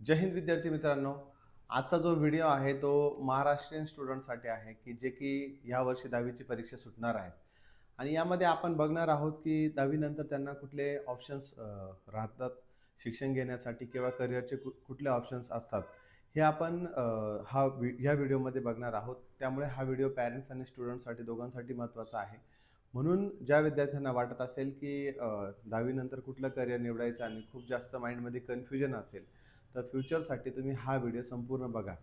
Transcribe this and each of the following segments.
जय हिंद विद्यार्थी मित्रांनो. आजचा जो व्हिडिओ आहे तो महाराष्ट्रीयन स्टुडंटसाठी आहे की जे की ह्या वर्षी दहावीची परीक्षा सुटणार आहेत. आणि यामध्ये आपण बघणार आहोत की दहावीनंतर त्यांना कुठले ऑप्शन्स राहतात शिक्षण घेण्यासाठी किंवा करिअरचे कु कुठले ऑप्शन्स असतात. हे आपण हा ह्या व्हिडिओमध्ये बघणार आहोत. त्यामुळे हा व्हिडिओ पॅरेंट्स आणि स्टुडंटसाठी दोघांसाठी महत्त्वाचा आहे. म्हणून ज्या विद्यार्थ्यांना वाटत असेल की दहावीनंतर कुठलं करिअर निवडायचं आणि खूप जास्त माइंडमध्ये कन्फ्युजन असेल तर फ्युचरसाठी तुम्ही हा व्हिडिओ संपूर्ण बघा.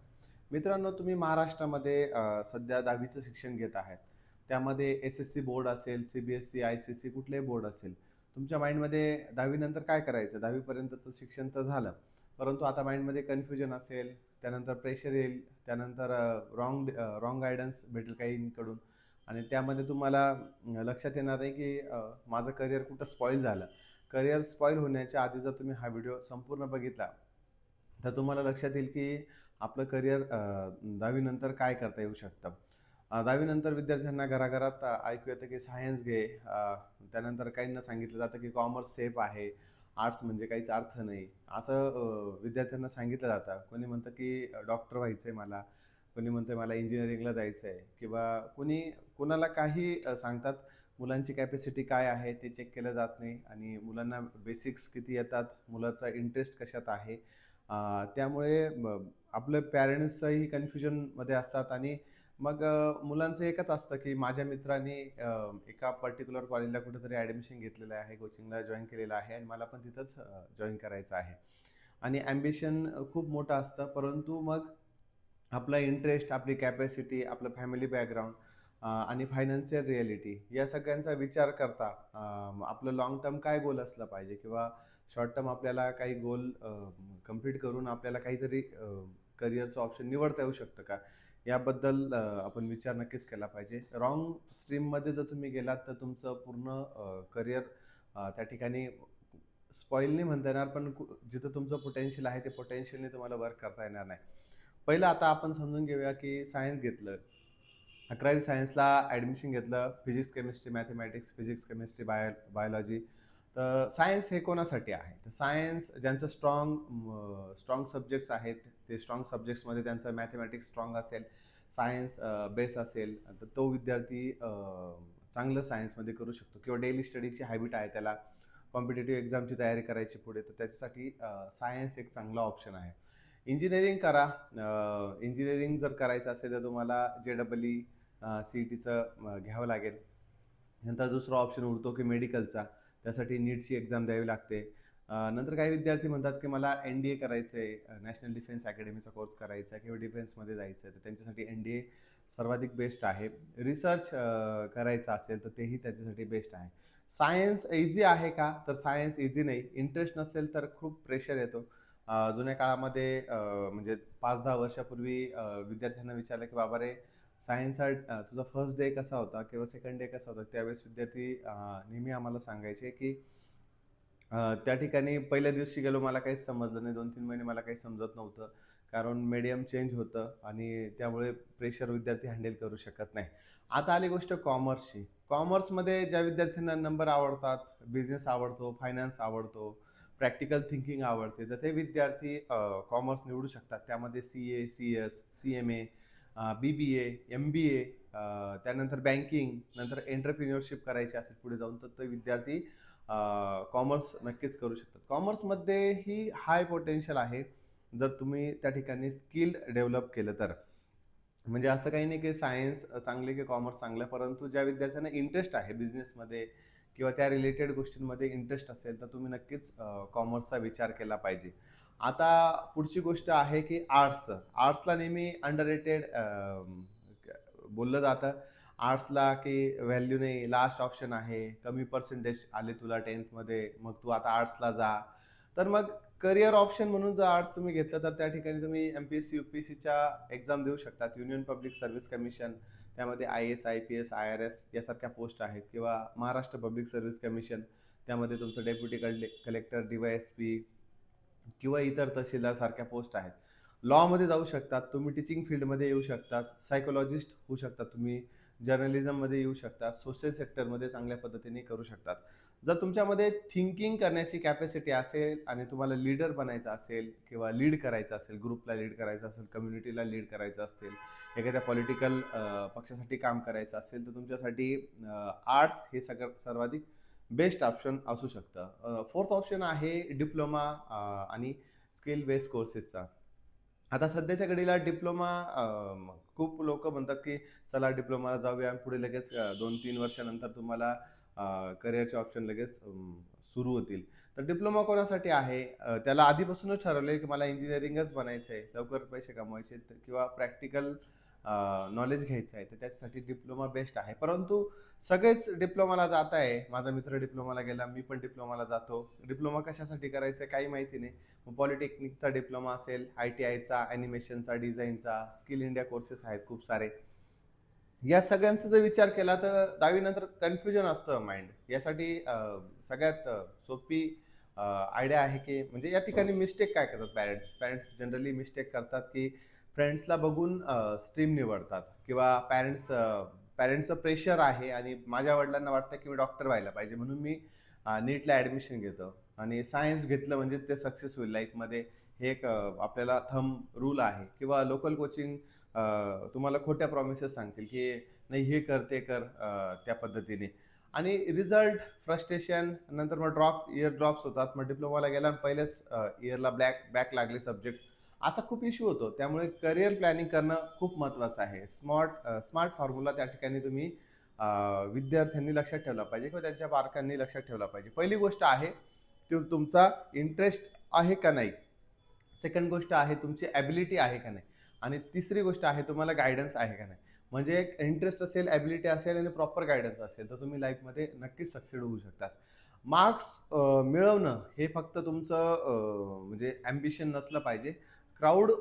मित्रांनो तुम्ही महाराष्ट्रामध्ये सध्या दहावीचं शिक्षण घेत आहेत. त्यामध्ये एस एस सी बोर्ड असेल C B S C I C C कुठलेही बोर्ड असेल तुमच्या माइंडमध्ये दहावीनंतर काय करायचं? दहावीपर्यंतचं शिक्षण तर झालं. परंतु आता माइंडमध्ये कन्फ्युजन असेल त्यानंतर प्रेशर येईल त्यानंतर रॉंग रॉंग गायडन्स भेटेल काहींकडून. आणि त्यामध्ये तुम्हाला लक्षात येणार आहे की माझं करिअर कुठं स्पॉईल झालं. करिअर स्पॉईल होण्याच्या आधी जर तुम्ही हा व्हिडिओ संपूर्ण बघितला तर तुम्हाला लक्षात येईल की आपलं करिअर दहावीनंतर काय करता येऊ शकतं? दहावीनंतर विद्यार्थ्यांना घराघरात ऐकू येतं की सायन्स घे. त्यानंतर काहींना सांगितलं जातं की कॉमर्स सेफ आहे. आर्ट्स म्हणजे काहीच अर्थ नाही. असं विद्यार्थ्यांना सांगितलं जातं. कोणी म्हणतं की डॉक्टर व्हायचं आहे मला. कोणी म्हणतं मला इंजिनिअरिंगला जायचं आहे किंवा कोणी कोणाला काही सांगतात मुलांची कॅपॅसिटी काय आहे ते चेक केलं जात नाही आणि मुलांना बेसिक्स किती येतात? मुलाचा इंटरेस्ट कशात आहे? त्यामुळे आपलं पॅरेंट्सही कन्फ्युजनमध्ये असतात आणि मग मुलांचं एकच असतं की माझ्या मित्रांनी एका पर्टिक्युलर कॉलेजला कुठेतरी ॲडमिशन घेतलेलं आहे कोचिंगला जॉईन केलेलं आहे आणि मला पण तिथंच जॉईन करायचं आहे. आणि ॲम्बिशन खूप मोठं असतं परंतु मग आपला इंटरेस्ट आपली कॅपॅसिटी आपलं फॅमिली बॅकग्राऊंड आणि फायनान्शियल रिॲलिटी या सगळ्यांचा विचार करता आपलं लाँग टर्म काय गोल असलं पाहिजे किंवा शॉर्ट टर्म आपल्याला काही गोल कंप्लीट करून आपल्याला काहीतरी करिअरचं ऑप्शन निवडता येऊ शकतं का? याबद्दल आपण विचार नक्कीच केला पाहिजे. रॉंग स्ट्रीममध्ये जर तुम्ही गेलात तर तुमचं पूर्ण करिअर त्या ठिकाणी स्पॉईल नाही म्हणता येणार पण कु- जिथं तुमचं पोटेन्शियल आहे ते पोटेन्शियलने तुम्हाला वर्क करता येणार नाही. पहिलं आता आपण समजून घेऊया की सायन्स घेतलं. अकरावी सायन्सला ॲडमिशन घेतलं. Physics chemistry mathematics physics chemistry bio biology तर सायन्स हे कोणासाठी आहे? तर सायन्स ज्यांचं स्ट्रॉंग स्ट्रॉंग सब्जेक्ट्स आहेत ते स्ट्रॉंग सब्जेक्ट्समध्ये त्यांचं मॅथमॅटिक्स स्ट्रॉंग असेल सायन्स बेस असेल तर तो विद्यार्थी चांगलं सायन्समध्ये करू शकतो. किंवा डेली स्टडीची हॅबिट आहे त्याला कॉम्पिटेटिव्ह एक्झामची तयारी करायची पुढे तर त्याच्यासाठी सायन्स एक चांगला ऑप्शन आहे. इंजिनिअरिंग करा. इंजिनिअरिंग जर करायचं असेल तर तुम्हाला J double E C E टीचं घ्यावं लागेल. नंतर दुसरा ऑप्शन उरतो की मेडिकलचा त्यासाठी नीटची एक्झाम द्यावी लागते. नंतर काही विद्यार्थी म्हणतात की मला एन डी ए करायचं आहे नॅशनल डिफेन्स अकॅडमीचा कोर्स करायचा आहे किंवा डिफेन्समध्ये जायचं आहे तर त्यांच्यासाठी एन डी ए सर्वाधिक बेस्ट आहे. रिसर्च करायचा असेल तर तेही त्याच्यासाठी बेस्ट आहे. सायन्स इझी आहे का? तर सायन्स इझी नाही. इंटरेस्ट नसेल तर खूप प्रेशर येतो. जुन्या काळामध्ये म्हणजे पाच दहा वर्षापूर्वी विद्यार्थ्यांना विचारलं की बाबा रे सायन्स आर्ट तुझा फर्स्ट डे कसा होता किंवा सेकंड डे कसा होता? त्यावेळेस विद्यार्थी नेहमी आम्हाला सांगायचे की त्या ठिकाणी पहिल्या दिवशी गेलो मला काहीच समजलं नाही. दोन तीन महिने मला काही समजत नव्हतं. कारण मीडियम चेंज होतं आणि त्यामुळे प्रेशर विद्यार्थी हँडल करू शकत नाही. आता आली गोष्ट कॉमर्सची कॉमर्समध्ये ज्या विद्यार्थ्यांना नंबर आवडतात बिझनेस आवडतो फायनान्स आवडतो प्रॅक्टिकल थिंकिंग आवडते तर ते विद्यार्थी कॉमर्स निवडू शकतात. त्यामध्ये C A C S C M A B B A M B A त्यानंतर बँकिंग नंतर एंटरप्रिन्युअरशिप करायची असेल पुढे जाऊन तर ते विद्यार्थी कॉमर्स नक्कीच करू शकतात. कॉमर्समध्येही हाय पोटेन्शियल आहे जर तुम्ही त्या ठिकाणी स्किल डेव्हलप केलं तर. म्हणजे असं काही नाही की सायन्स चांगले की कॉमर्स चांगलं परंतु ज्या विद्यार्थ्यांना इंटरेस्ट आहे बिझनेसमध्ये किंवा त्या रिलेटेड गोष्टींमध्ये इंटरेस्ट असेल तर तुम्ही नक्कीच कॉमर्सचा विचार केला पाहिजे. आता पुढची गोष्ट आहे की आर्ट्स आर्ट्सला नेहमी अंडर रेटेड बोललं जातं. आर्ट्सला की व्हॅल्यू नाही. लास्ट ऑप्शन आहे. कमी पर्सेंटेज आले तुला टेन्थमध्ये मग तू आता आर्ट्सला जा. तर मग करिअर ऑप्शन म्हणून जर आर्ट्स तुम्ही घेतलं तर त्या ठिकाणी तुम्ही M P S C U P S सीच्या एक्झाम देऊ शकतात. युनियन पब्लिक सर्व्हिस कमिशन त्यामध्ये I S I P S I R S यासारख्या पोस्ट आहेत. किंवा महाराष्ट्र पब्लिक सर्व्हिस कमिशन त्यामध्ये तुमचं डेप्युटी कले collector D Y S P किंवा इतर तहसीलदारसारख्या पोस्ट आहेत. लॉमध्ये जाऊ शकतात तुम्ही टीचिंग फील्डमध्ये येऊ शकतात सायकोलॉजिस्ट होऊ शकतात तुम्ही जर्नलिझममध्ये येऊ शकतात सोशल सेक्टरमध्ये चांगल्या पद्धतीने करू शकतात. जर तुमच्यामध्ये थिंकिंग करण्याची कॅपॅसिटी असेल आणि तुम्हाला लीडर बनायचं असेल किंवा लीड करायचं असेल ग्रुपला लीड करायचं असेल कम्युनिटीला लीड करायचं असेल एखाद्या पॉलिटिकल पक्षासाठी काम करायचं असेल तर तुमच्यासाठी आर्ट्स हे सगळं सर्वाधिक बेस्ट ऑप्शन असू शकतं. फोर्थ ऑप्शन आहे डिप्लोमा आणि स्किल बेस्ड कोर्सेसचा. आता सध्याच्या घडीला डिप्लोमा खूप लोक म्हणतात की चला डिप्लोमाला जाऊया पुढे लगेच दोन तीन वर्षानंतर तुम्हाला करिअरचे ऑप्शन लगेच सुरू होतील. तर डिप्लोमा कोणासाठी आहे? त्याला आधीपासूनच ठरवलं आहे की मला इंजिनिअरिंगच बनायचं आहे लवकर पैसे कमवायचे आहेत किंवा प्रॅक्टिकल नॉलेज घ्यायचं आहे. तर त्याच्यासाठी डिप्लोमा बेस्ट आहे. परंतु सगळेच डिप्लोमाला जात आहे. माझा मित्र डिप्लोमाला गेला मी पण डिप्लोमाला जातो. डिप्लोमा कशासाठी करायचं आहे काही माहिती नाही. मग पॉलिटेक्निकचा डिप्लोमा असेल आय टी आयचा ॲनिमेशनचा डिझाईनचा स्किल इंडिया कोर्सेस आहेत खूप सारे. या सगळ्यांचा जर विचार केला तर दहावीनंतर कन्फ्युजन असतं माइंड यासाठी सगळ्यात सोपी आयडिया आहे की म्हणजे या ठिकाणी मिस्टेक काय करतात पॅरेंट्स पॅरेंट्स जनरली मिस्टेक करतात की फ्रेंड्सला बघून स्ट्रीम निवडतात किंवा पॅरेंट्स पॅरेंट्सचं प्रेशर आहे आणि माझ्या वडिलांना वाटतं की मी डॉक्टर व्हायला पाहिजे म्हणून मी नीटला ॲडमिशन घेतो. आणि सायन्स घेतलं म्हणजे ते सक्सेस होईल. लाईफमध्ये हे एक आपल्याला थंब रूल आहे. किंवा लोकल कोचिंग तुम्हाला खोट्या प्रॉमिसेस सांगतील की नाही हे कर ते कर त्या पद्धतीने. आणि रिझल्ट फ्रस्ट्रेशन नंतर मग ड्रॉप इयर ड्रॉप्स होतात. मग डिप्लोमाला गेला आणि पहिल्याच इयरला ब्लॅक बॅक लागले सब्जेक्ट. असा खूप इश्यू होतो. त्यामुळे करिअर प्लॅनिंग करणं खूप महत्त्वाचं आहे. स्मार्ट स्मार्ट फॉर्म्युला त्या ठिकाणी तुम्ही विद्यार्थ्यांनी लक्षात ठेवला पाहिजे किंवा त्यांच्या पालकांनी लक्षात ठेवला पाहिजे. पहिली गोष्ट आहे ती तुमचा इंटरेस्ट आहे का नाही? सेकंड गोष्ट आहे तुमची ॲबिलिटी आहे का नाही? आणि तिसरी गोष्ट आहे तुम्हाला गायडन्स आहे का नाही? म्हणजे एक इंटरेस्ट असेल ॲबिलिटी असेल आणि प्रॉपर गायडन्स असेल तर तुम्ही लाईफमध्ये नक्कीच सक्सेड होऊ शकतात. मार्क्स मिळवणं हे फक्त तुमचं म्हणजे ॲम्बिशन नसलं पाहिजे. क्राऊड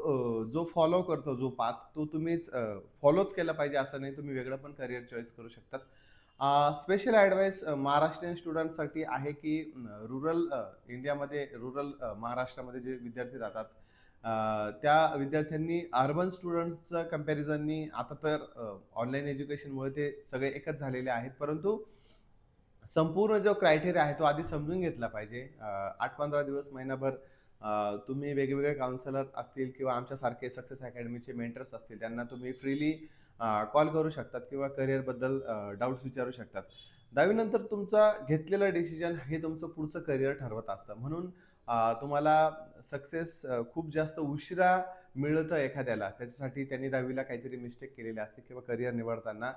जो फॉलो करतो जो पाथ तो तुम्हीच फॉलोच केला पाहिजे असं नाही. तुम्ही वेगळं पण करिअर चॉईस करू शकतात. स्पेशल ॲडवाईस महाराष्ट्रीयन स्टुडंटसाठी आहे की रुरल इंडियामध्ये रुरल महाराष्ट्रामध्ये जे विद्यार्थी राहतात त्या विद्यार्थ्यांनी अर्बन स्टुडंटचं कम्पॅरिझननी आता तर ऑनलाईन एज्युकेशनमुळे ते सगळे एकच झालेले आहेत. परंतु संपूर्ण जो क्रायटेरिया आहे तो आधी समजून घेतला पाहिजे. आठ पंधरा दिवस महिनाभर तुम्ही वेगवेगळे काउन्सलर असतील किंवा आमच्यासारखे सक्सेस अकॅडमीचे मेंटर्स असतील त्यांना तुम्ही फ्रीली कॉल करू शकतात किंवा करिअरबद्दल डाऊट्स विचारू शकतात. दहावीनंतर तुमचा घेतलेलं डिसिजन हे तुमचं पुढचं करिअर ठरवत असतं. म्हणून तुम्हाला सक्सेस खूप जास्त उशिरा मिळतं एखाद्याला. त्याच्यासाठी त्यांनी दहावीला काहीतरी मिस्टेक केलेली असते किंवा करिअर निवडताना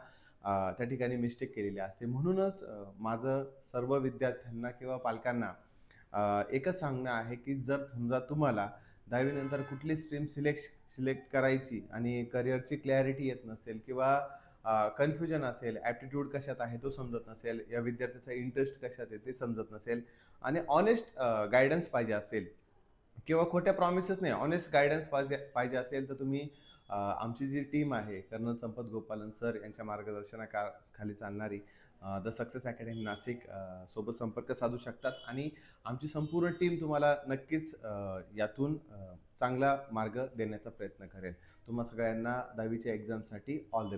त्या ठिकाणी मिस्टेक केलेली असते म्हणूनच माझं सर्व विद्यार्थ्यांना किंवा पालकांना एकच सांगणं आहे की जर समजा तुम्हाला दहावीनंतर कुठली स्ट्रीम सिलेक्ट सिलेक्ट करायची आणि करिअरची क्लॅरिटी येत नसेल किंवा कन्फ्युजन असेल ॲप्टिट्यूड कशात आहे तो समजत नसेल या विद्यार्थ्याचा इंटरेस्ट कशात आहे ते समजत नसेल आणि ऑनेस्ट गायडन्स पाहिजे असेल किंवा खोट्या प्रॉमिसेस नाही ऑनेस्ट गायडन्स पाहिजे पाहिजे असेल तर तुम्ही आमची जी टीम आहे कर्नल संपत गोपालन सर यांच्या मार्गदर्शना खाली चालणारी द सक्सेस अकॅडमी नाशिक सोबत संपर्क साधू शकतात आणि आमची संपूर्ण टीम तुम्हाला नक्कीच यातून चांगला मार्ग देण्याचा प्रयत्न करेल. तुम्हा सगळ्यांना दहावीच्या एक्झामसाठी ऑल द